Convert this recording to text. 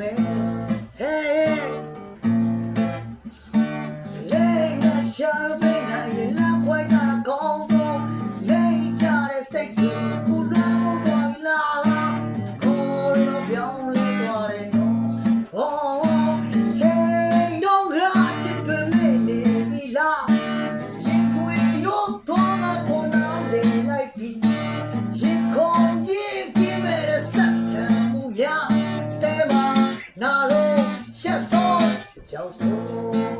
မယ်ဟေး Hey, my child. နာလေရှက်ဆုံးကြောက်ဆုံး